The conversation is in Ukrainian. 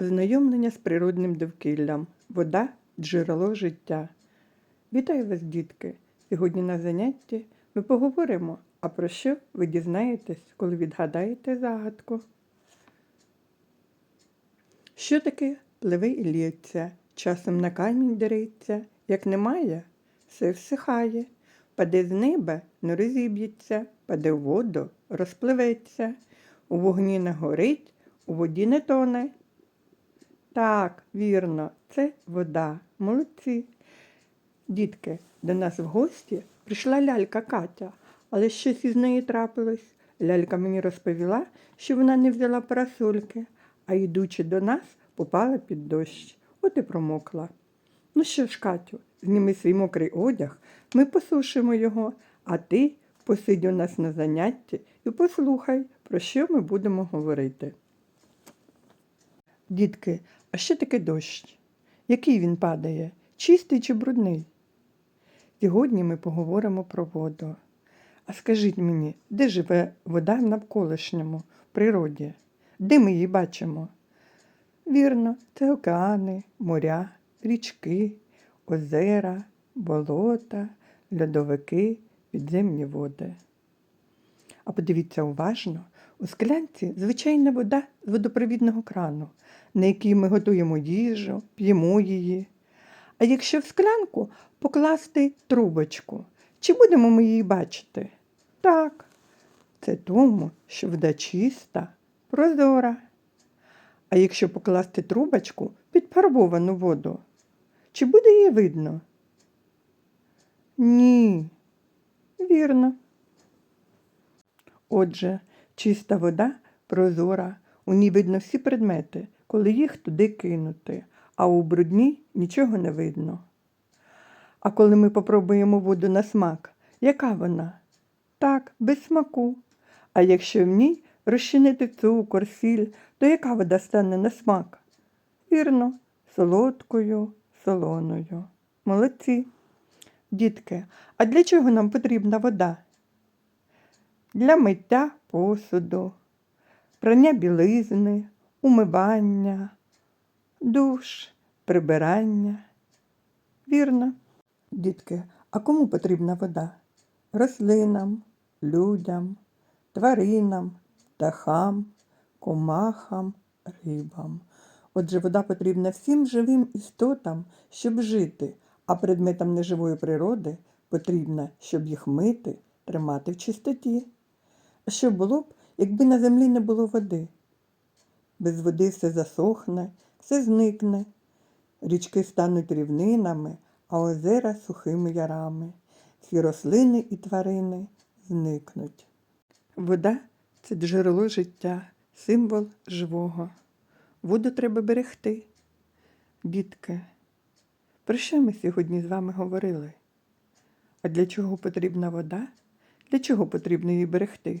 Ознайомлення з природним довкіллям. Вода джерело життя. Вітаю вас, дітки! Сьогодні на занятті ми поговоримо, а про що ви дізнаєтесь, коли відгадаєте загадку. Що таке пливе і лється, часом на камінь дереться, як немає, все всихає, паде з неба, не розіб'ється, паде в воду, розпливеться, у вогні не горить, у воді не тоне. Так, вірно, це вода. Молодці. Дітки, до нас в гості прийшла лялька Катя, але щось із неї трапилось. Лялька мені розповіла, що вона не взяла парасольки, а йдучи до нас, попала під дощ. От і промокла. Ну що ж, Катю, зніми свій мокрий одяг, ми посушимо його, а ти посидь у нас на занятті і послухай, про що ми будемо говорити. Дітки, а що таке дощ? Який він падає? Чистий чи брудний? Сьогодні ми поговоримо про воду. А скажіть мені, де живе вода в навколишньому в природі? Де ми її бачимо? Вірно, це океани, моря, річки, озера, болота, льодовики, підземні води. А подивіться уважно, у склянці звичайна вода з водопровідного крану, на якій ми готуємо їжу, п'ємо її. А якщо в склянку покласти трубочку, чи будемо ми її бачити? Так, це тому, що вода чиста, прозора. А якщо покласти трубочку під фарбовану воду, чи буде її видно? Ні, вірно. Отже, чиста вода прозора, у ній видно всі предмети, коли їх туди кинути, а у брудній нічого не видно. А коли ми попробуємо воду на смак, яка вона? Так, без смаку. А якщо в ній розчинити цукор, сіль, то яка вода стане на смак? Вірно, солодкою, солоною. Молодці. Дітки, а для чого нам потрібна вода? Для миття посуду, прання білизни, умивання, душ, прибирання. Вірно. Дітки, а кому потрібна вода? Рослинам, людям, тваринам, птахам, комахам, рибам. Отже, вода потрібна всім живим істотам, щоб жити, а предметам неживої природи потрібна, щоб їх мити, тримати в чистоті. А що було б, якби на землі не було води? Без води все засохне, все зникне. Річки стануть рівнинами, а озера сухими ярами. Всі рослини і тварини зникнуть. Вода це джерело життя, символ живого. Воду треба берегти. Дітки, про що ми сьогодні з вами говорили? А для чого потрібна вода? Для чого потрібно її берегти?